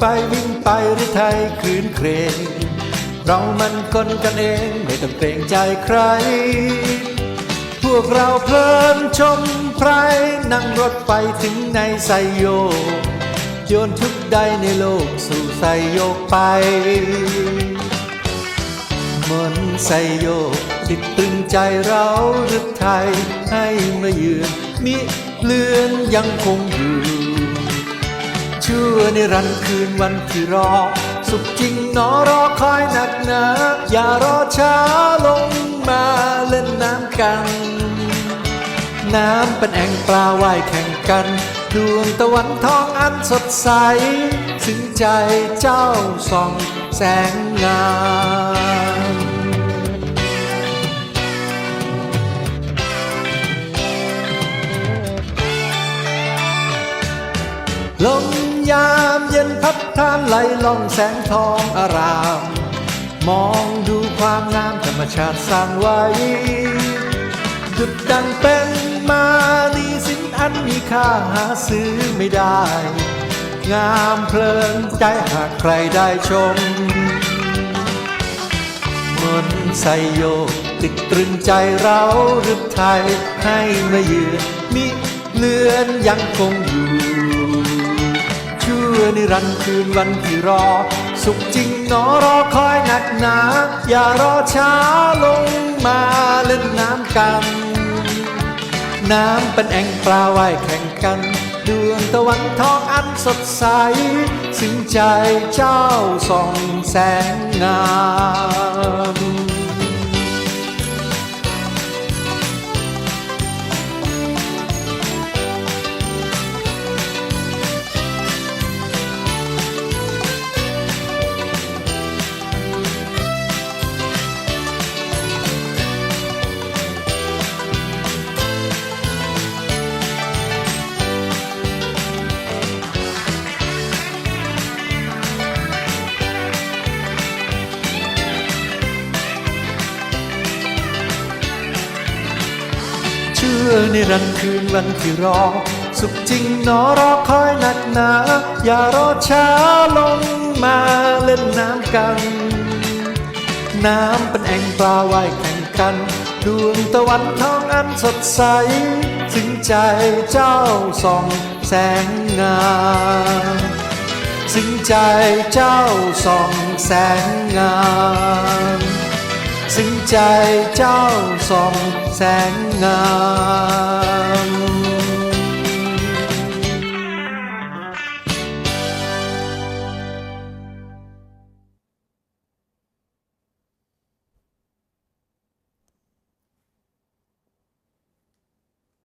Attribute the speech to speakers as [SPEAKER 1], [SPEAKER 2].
[SPEAKER 1] ไปวิ่งไปหรือไทยคืนเครงเรามันคนกันเองไม่ต้องเกรงใจใคร พวกเราเพลินชมไพรนั่งรถไปถึงในไซโยโยนทุกใดในโลกสู่ไซโยกไปมนไซโยกติดตึงใจเราหรือไทยให้มาเยือนมิเลือนยังคงอยู่ ชั่วนิรันคืนวันที่รอ สุขจริงหนอรอคอยหนักหนา อย่ารอช้าลงมาเล่นน้ำกัน น้ำเป็นแอ่งปลาว่ายแข่งกันดวงตะวันทองอันสดใส ถึงใจเจ้าส่องแสงงามลม ยามเย็นพัดทานไหลล่องแสงทองอาราม มองดูความงามธรรมชาติสร้างไว้จุดดังเป็นมานีสินอันมีค่าหาซื้อไม่ได้ งามเพลินใจหากใครได้ชม มนไซโยติดตรึงใจเราหรือไทยให้มาเยือนมิเลือนยังคงอยู่ ชั่วนิรันคืนวันที่รอ สุขจริงหนอรอคอยหนักหนา อย่ารอช้าลงมาเล่นน้ำกัน น้ำเป็นแอ่งปลาว่ายแข่งกันดวงตะวันทองอันสดใสซึ่งใจเจ้าส่องแสงงาม อในรันคืนวันที่รอ สุขจริงหนอรอคอยหนักหนา อย่ารอช้าลงมาเล่นน้ำกัน น้ำเป็นแอ่งปลาว่ายแข่งกันดวงตะวันทองอันสดใส ถึงใจเจ้าส่องแสงงามซึ่งใจเจ้าส่องแสงงาม ซึ่งใจเจ้าส่องแสงงาม